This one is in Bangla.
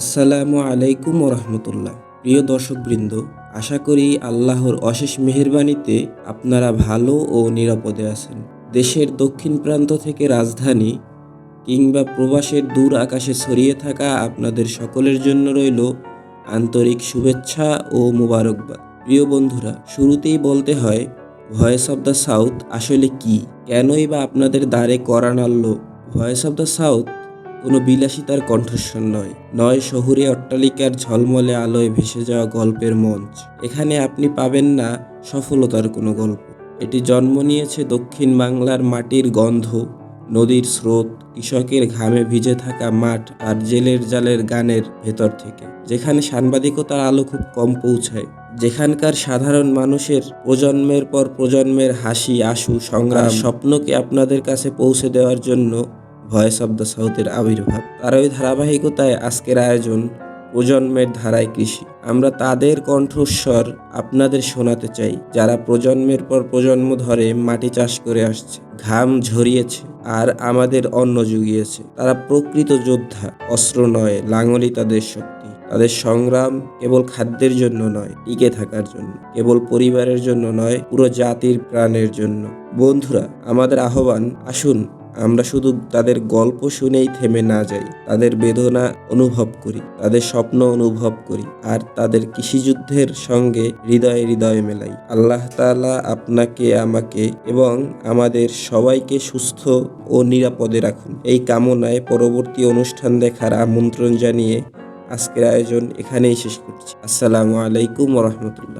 আসসালামু আলাইকুম রহমতুল্লাহ প্রিয় দর্শকবৃন্দ, আশা করি আল্লাহর অশেষ মেহেরবানিতে আপনারা ভালো ও নিরাপদে আছেন। দেশের দক্ষিণ প্রান্ত থেকে রাজধানী কিংবা প্রবাসের দূর আকাশে ছড়িয়ে থাকা আপনাদের সকলের জন্য রইল আন্তরিক শুভেচ্ছা ও মোবারকবাদ। প্রিয় বন্ধুরা, শুরুতেই বলতে হয়, ভয়েস অব দ্য সাউথ আসলে কি? কেনই বা আপনাদের দ্বারে করা নাড়ল? ভয়েস অব দ্য সাউথ কোনো বিলাসিতার কণ্ঠস্বর নয়। নয় শহুরে অট্টালিকার ঝলমলে আলোয় ভেসে যাওয়া গল্পের মঞ্চ। এখানে আপনি পাবেন না সফলতার কোনো গল্প। এটি জন্ম নিয়েছে দক্ষিণ বাংলার মাটির গন্ধ, নদীর স্রোত, কৃষকের ঘামে ভিজে থাকা মাঠ আর জেলের জালের গানের ভেতর থেকে, যেখানে সাংবাদিকতার আলো খুব কম পৌঁছায়, যেখানকার সাধারণ মানুষের প্রজন্মের পর প্রজন্মের হাসি, আশু, সংগ্রাম, স্বপ্নকে আপনাদের কাছে পৌঁছে দেওয়ার জন্য ভয়েস অব দ্য সাউথের আবির্ভাব। তার ওই ধারাবাহিকতায় আজকের আয়োজন প্রজন্মের ধারায় কৃষি। আমরা তাদের কণ্ঠস্বর আপনাদের শোনাতে চাই, যারা প্রজন্মের পর প্রজন্ম ধরে মাটি চাষ করে আসছে। ঘাম ঝরিয়েছে আর আমাদের অন্ন জুগিয়েছে। তারা প্রকৃত যোদ্ধা, অস্ত্র নয় লাঙলি তাদের শক্তি। তাদের সংগ্রাম কেবল খাদ্যের জন্য নয়, টিকে থাকার জন্য। কেবল পরিবারের জন্য নয়, পুরো জাতির প্রাণের জন্য। বন্ধুরা, আমাদের আহ্বান, আসুন আমরা শুধু তাদের গল্প শুনেই থেমে না যাই, তাদের বেদনা অনুভব করি, তাদের স্বপ্ন অনুভব করি, আর তাদের কৃষিযুদ্ধের সঙ্গে হৃদয়ে হৃদয়ে মেলাই। আল্লাহ তাআলা আপনাকে, আমাকে এবং আমাদের সবাইকে সুস্থ ও নিরাপদে রাখুন। এই কামনায় পরবর্তী অনুষ্ঠান দেখার আমন্ত্রণ জানিয়ে আজকের আয়োজন এখানেই শেষ করছি। আসসালামু আলাইকুম রহমতুল্লাহ।